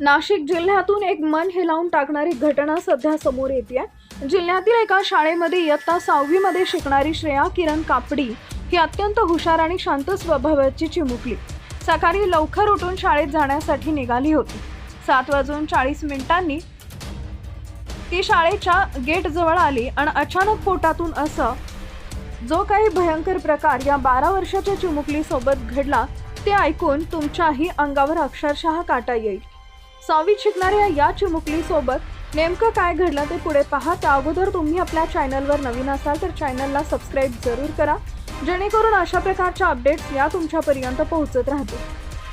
नाशिक जिल्ह्यातून एक मन हेलावून टाकणारी घटना सध्या समोर येते जिल्ह्यातील एका शाळेमध्ये इयत्ता सहावीमध्ये शिकणारी श्रेया किरण कापडी ही अत्यंत हुशार आणि शांत स्वभावाची चिमुकली. सकाळी लवकर उठून शाळेत जाण्यासाठी निघाली होती. सात वाजून चाळीस मिनिटांनी ती शाळेच्या गेटजवळ आली आणि अचानक पोटातून असं जो काही भयंकर प्रकार या बारा वर्षाच्या चिमुकलीसोबत घडला ते ऐकून तुमच्याही अंगावर अक्षरशः काटा येईल. सहावीत शिकणाऱ्या या चिमुकलीसोबत नेमकं काय घडलं ते पुढे पहा त्या अगोदर तुम्ही आपल्या चॅनलवर नवीन असाल तर चॅनलला सबस्क्राईब जरूर करा. जेणेकरून अशा प्रकारच्या अपडेट्स या तुमच्यापर्यंत पोहोचत राहतील.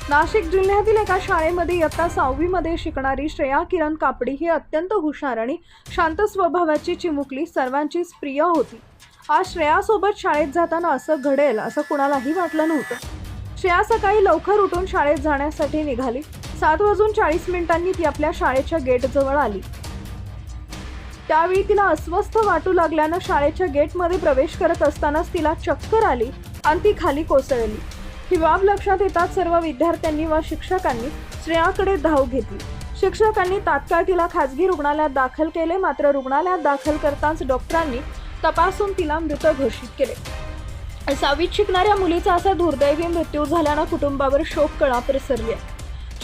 नाशिक जिल्ह्यातील एका शाळेमध्ये इयत्ता सहावीमध्ये शिकणारी श्रेया किरण कापडी ही अत्यंत हुशार आणि शांत स्वभावाची चिमुकली सर्वांचीच प्रिय होती. आज श्रेयासोबत शाळेत जाताना असं घडेल असं कुणालाही वाटलं नव्हतं. श्रेया सकाळी लवकर उठून शाळेत जाण्यासाठी निघाली. सात वाजून चाळीस मिनिटांनी ती आपल्या शाळेच्या गेटजवळ आली. त्यावेळी तिला अस्वस्थ वाटू लागल्यानं शाळेच्या गेटमध्ये प्रवेश करत असतानाच तिला चक्कर आली आणि ती खाली कोसळली. ही बाब लक्षात येताच सर्व विद्यार्थ्यांनी व शिक्षकांनी श्रेयाकडे धाव घेतली. शिक्षकांनी तात्काळ तिला खाजगी रुग्णालयात दाखल केले मात्र रुग्णालयात दाखल करताच डॉक्टरांनी तपासून तिला मृत घोषित केले. सहावीत शिकणाऱ्या मुलीचा असा दुर्दैवी मृत्यू झाल्यानं कुटुंबावर शोककळा पसरली आहे.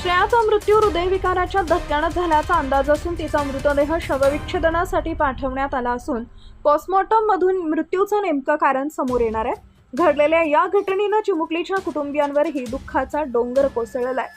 श्रेयाचा मृत्यू हृदयविकाराच्या धक्क्यानं झाल्याचा अंदाज असून तिचा मृतदेह शवविच्छेदनासाठी पाठवण्यात आला असून पोस्टमॉर्टम मधून मृत्यूचं नेमकं कारण समोर येणार आहे. घडलेल्या या घटनेनं चिमुकलीच्या कुटुंबियांवरही दुःखाचा डोंगर कोसळलाय.